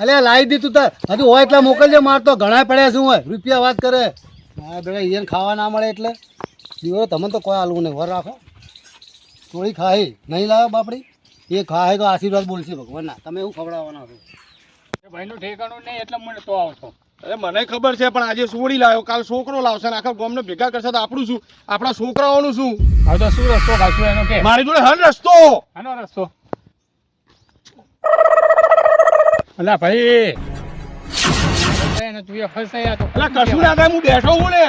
અલે લાવી દીધું તો હજુ હોય એટલે મોકલજે માર તો ઘણા પડ્યા શું હોય. રૂપિયા વાત કરે. હા બેટા ઈયન ખાવા ના મળે એટલે. દીવો તમે તો કોઈ આલવું નહીં. વર રાખો. થોડી ખાઈ. નહીં લાવે બાપડી? એ ખાય તો આશીર્વાદ બોલશે ભગવાનના. તમે એવું ખવડાવવાના છો. ભાઈનું ઠેકાણું નહીં એટલે મને તો આવશો અરે મને ખબર છે પણ આજે સોડી લાવ્યો. કાલ છોકરો લાવશે ને આખા ગોમને ભેગા કરશે તો આપણું શું? આપણા છોકરાઓનું શું? હવે તો શું રસ્તો કાઢશું એનો કે? મારી જોડે હન રસ્તો! આનો રસ્તો? અલા ભાઈ. એને તું એ ફસાયા તો. અલા કશું ના થાય હું બેઠો હું ને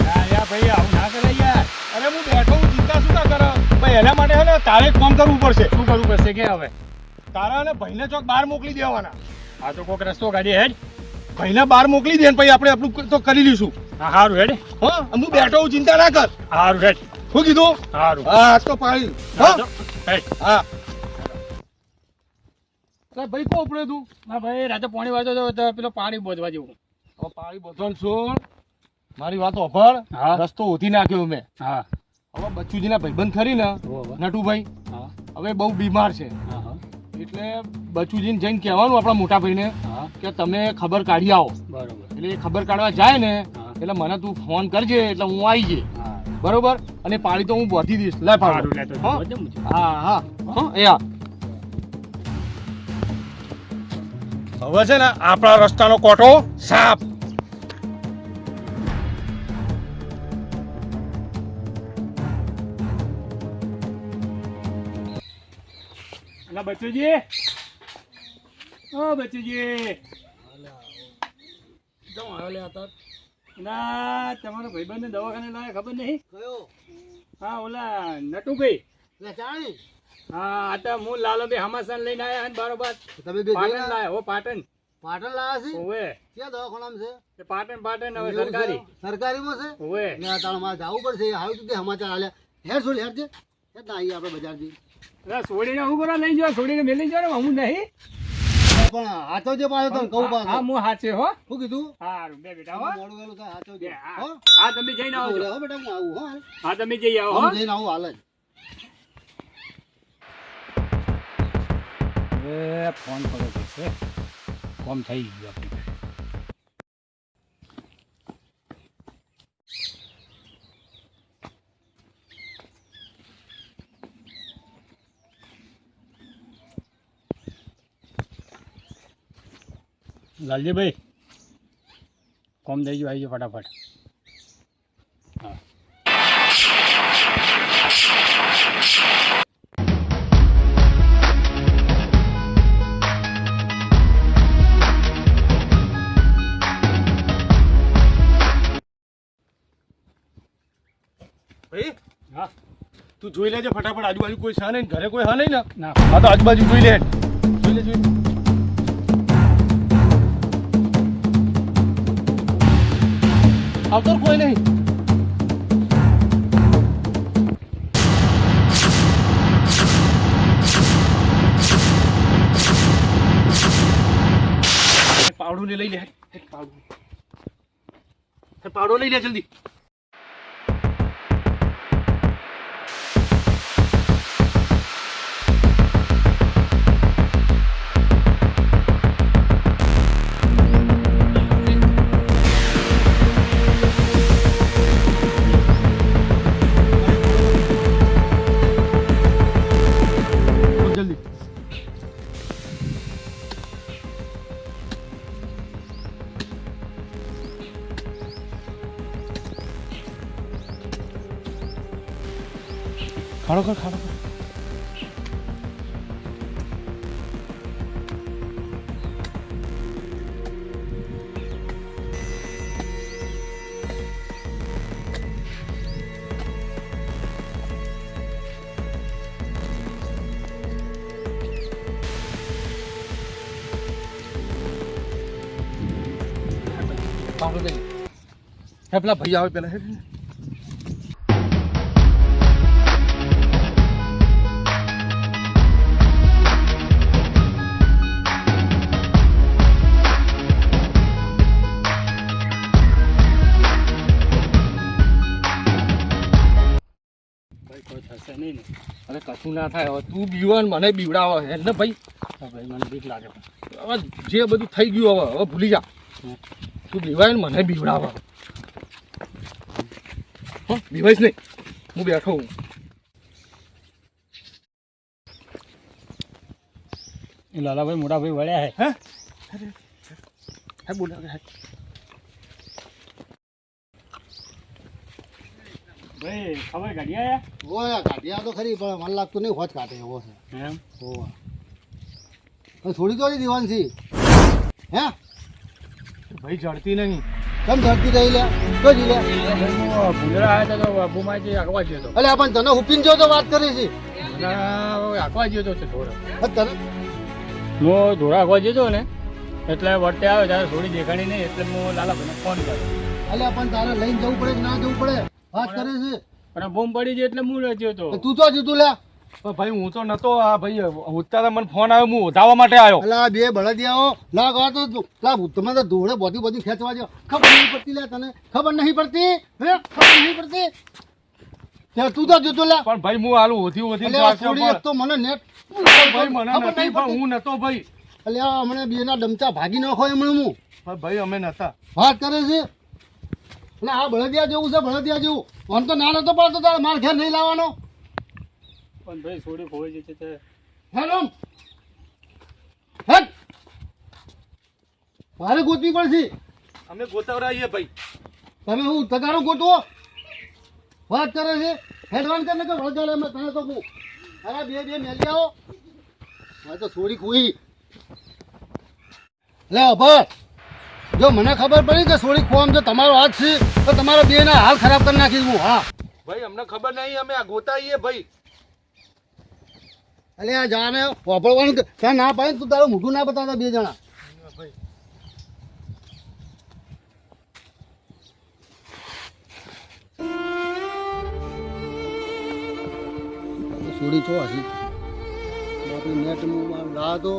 ના યાર ભાઈ આવું ના કરે યાર. અરે હું બેઠો હું ચિંતા શું ના કરે? ભાઈ એના માટે હે ને તારે કામ કરવું પડશે. શું કરવું પડશે કે હવે? તારા ને ભાઈને ચોક બહાર મોકલી દેવાના. આ તો કોક રસ્તો કાઢી હેડ. ભાઈને બહાર મોકલી દે ને પછી આપણે આપણું તો કરી લઈશું. હા સારું હેડ. હા હું બેઠો હું ચિંતા ના કર. સારું હેડ. શું કીધું? સારું હા તો પાડી હા. હા. ભાઈ કો ઉપડે તું? ના ભાઈ રાતે પાણી વાંચો તો પેલો પાણી બોધવા જેવું. હવે પાણી બધો છોડ મારી વાત હા. રસ્તો ઓથી નાખ્યો મેં. હા. હવે બચ્ચુજીના ભાઈબંધ ખરી ને. નટુભાઈ હા. હવે બહુ બીમાર છે. એટલે બચુજીને જઈને કહેવાનું આપણા મોટા ભાઈને કે તમે ખબર કાઢી આવો. બરોબર. એટલે એ ખબર કાઢવા જાય ને એટલે મને તું ફોન કરજે એટલે હું આવી જઈ હા. બરોબર? અને પાણી તો હું બોધી દઈશ. લે પાડું. હા? હા હા. હા એ હા હવે છે ને આપણા રસ્તાનો કોઠો સાફ. અલા બચ્ચુજી. ઓ બચ્ચુજી. ના તમારો ભાઈબંધને દવાખાને લાયા ખબર નહીં? કયો? હા ઓલા નટુભાઈ. લે ચાણી હા તો હું લાલોભાઈ હમાસન લઈને આયા અને બરોબર. તમે બે પાટણ લાયા હો પાટણ. પાટણ લાયા છે? ઓવે. ક્યાં દવાખાનામાં છે? પાટણ પાટણ હવે સરકારી. સરકારીમાં છે? ઓવે. ને તાણ જવું પડશે. હાલ તું સમાચાર આલ્યા હેર છોડ હેર હેર ના આવીએ આપણે બજારથી. અલા છોડીને હું કરવા લઈ જાઓ છોડીને મેલી જાઓ ને? હું નહીં? પણ હાથો જે તો કહું હા પાછો. હું હાચે હો. શું કીધું? સારું બે બેટા હો. મોડું વહેલું થાય હાથો જે. હો. હા? તમે જઈને આવો. હો બેટા હું આવું હો હા તમે જઈ આવો હો. જઈને આવું હાલ જ. હવે ફોન કરો છે. કોમ થઈ ગયો આપણે લાલજીભાઈ, કોમ થઈ ગયો, આવી ગયો ફટાફટ. ભાઈ હા. તું જોઈ લેજે ફટાફટ. આજુબાજુ કોઈ છે નહીં ઘરે કોઈ હા નહીં ને? ના. હા તો આજુબાજુ જોઈ લે. જોઈ લે જોઈ લે. આવતો કોઈ નહીં. પાવડું ને લઈ લે હેડ, હેડ પાવડું. હેડ, પાવડો લઈ લે જલ્દી જલ્દી. ખાડો કર ખાડો કર ખાડો લઈ હે પેલા કશું ના થાય. હવે તું બીવાન મને બીવડાવો. હે ને ભાઈ? ભાઈ મને બીક લાગે હવે જે બધું થઈ ગયું હવે હવે ભૂલી જા. તું બીવાય ને મને બીવડાવ. હા બીવાઈશ નહીં. હું બેઠો હું. લાલાભાઈ મોટાભાઈ વળ્યા હે. હે? હે બોલાવે હે ભાઈ ખબર કાઢી આયા? ઓય કાઢ્યા તો ખરી પણ મને લાગતું નહીં હોત કાઢે એવો છે. એમ? ઓવા હવે તો દીવાન છે. હે? ભાઈ જડતી નહીં. કેમ ધરતી રહી લે? તો જી લે. ગુજરા આવ્યા તો તો બાબુમાંથી આગવા ગયો તો અલે આપણ તને હુપીન જો તો વાત કરી છે. આગવા ગયો તો હવે તને? હું ધોરા આગવા જતો ને એટલે વર્તે આવ્યો ત્યારે થોડી દેખાણી નહીં એટલે હું લાલાભાઈને ફોન કર્યો. અલે આપણ તારે લઈને જવું પડે કે ના જવું પડે? વાત કરે છે. અને બૂમ પડી ગયો એટલે હું રચ્યો હતો તું તો જીતું લે ભાઈ હું તો નતો આ ભાઈ ઉત્તર મને ફોન આવ્યો હું ઉધાવા માટે આવ્યો. અલા બે બળદિયાઓ. લાગ આ તો લા તમે તો ધોળે બોધી બોધી ખેંચવા જો ખબર નહીં પડતી લે તને. ખબર નહીં પડતી? હે? ખબર નહીં પડતી? તે તું તો જીતું લે પણ ભાઈ હું હાલું ઓધી ઓધી છોડી તો મને નેટ ભાઈ મને ખબર નથી નહીં પણ હું નતો ભાઈ. અલ્યા હમણે બે ના ડમચા ભાગી નાખો એમણે હું. ભાઈ અમે નતા. વાત કરે છે? એટલે આ બળદિયા જેવું છે બળદિયા જેવું. આમ તો ના નતો પડતો તારે માર ઘેર નહીં લાવવાનો. પણ ભાઈ છોડી ખોવાઈ જશે તે. હેલો હેટ મારે ગોતવી પડશે. અમે ગોતાવરાઈએ ભાઈ. તમે હું તગારો ગોતવો? વાત કરે છે. હેડવાન કરીને કે વળગાડે અમે તને તો કહું અરે બે બે મેલી આવો. મારે તો છોડી ખોઈ લે અભર જો મને ખબર પડી કે સોળી ખોમ જો તમારો હાથ છે તો તમારો બે ના હાલ ખરાબ કરી નાખીશ હું હા. ભાઈ અમને ખબર નહીં અમે આ ગોતાઈએ ભાઈ. અલે આ જાને વાપરવાનું ત્યાં ના પાડે તું તારું મોઢું ના બતાવતા બે જણા. છોડી છો હજી આપણી નેટમાં લાદો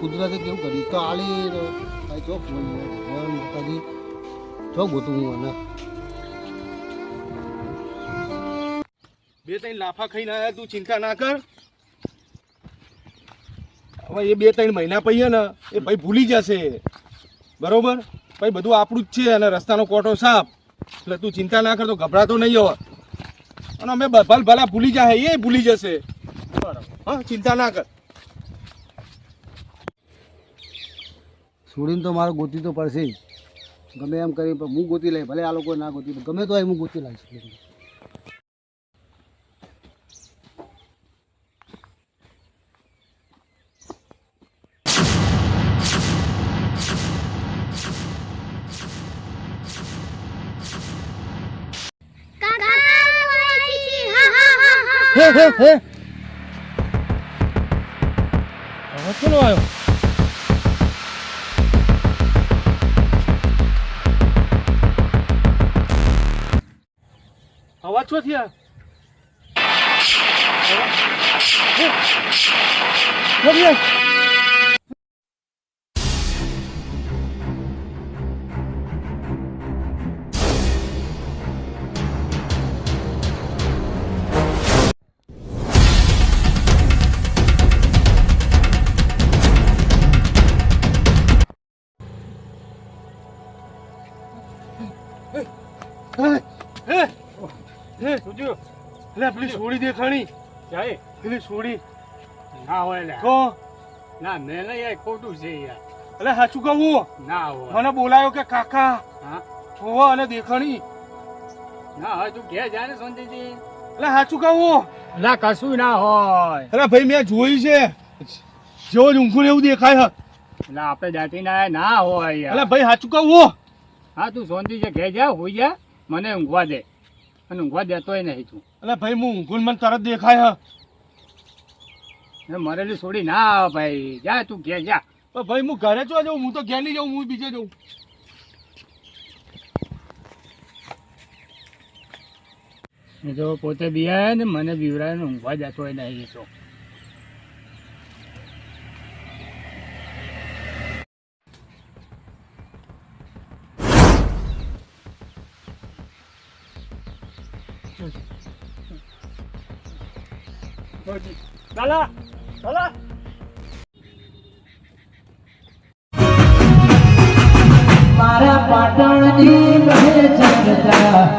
કુદરતે કેવું કર્યું? તો આલી તો ચોક માતાજી હું અને. બે ત્રણ લાફા ખાઈને આવ્યા તું ચિંતા ના કર. હવે એ બે ત્રણ મહિના પહીએ ને, એ ભાઈ ભૂલી જશે. બરોબર? ભાઈ બધું આપણું જ છે અને રસ્તાનો કોટો સાફ. એટલે તું ચિંતા ના કર, તો ગભરાતો નહીં હવે અને અમે ભલ, ભલા ભૂલી જાય એ ભૂલી જશે. બરાબર. હા, ચિંતા ના કર. છોડીને તો મારે ગોતી તો પડશે જ. ગમે એમ કરી હું ગોતી લઈ ભલે આ લોકો ના ગોતી ગમે તો હું ગોતી લાવીશ હે હે હે હવે આવ્યો? અવાજ શું થયા હે હે સુજો. પેલી સોડી દેખાણી. જાય પેલી સોડી ના હોય લે. તો? ના મેં નહીં યાર ખોટું છે યાર. એટલે સાચું કહું? ના હોય. મને બોલાયો કે કાકા? હા? હોવા અને દેખાણી. ના હોય તું ઘેર જા ને શાંતિથી એટલે સાચું કહું? ના કશું ના હોય. અરે ભાઈ મેં જોયું છે. જેવો જ ઊંઘું એવું દેખાય એટલે આપણે જાતી ના ના હોય એટલે ભાઈ સાચું કહું? હા તું સોંધી છે ઘેર જા હોઈ જા. મને ઊંઘવા દે. અને ઊંઘવા દેતોય નહીં તું. એટલે ભાઈ હું ઊંઘું મને તરત દેખાય મરેલી છોડી ના આવે ભાઈ. જા તું ઘેર જા. ભાઈ હું ઘરે જો જાઉં હું તો ઘેર નહીં જાઉં હું બીજે જાઉં. જો પોતે બિયા ને મને બીવરાય ને ઊંઘવા જતો નહીં તો. લાલા લાલા મારા પાટણની બહે ચંદ્રતા.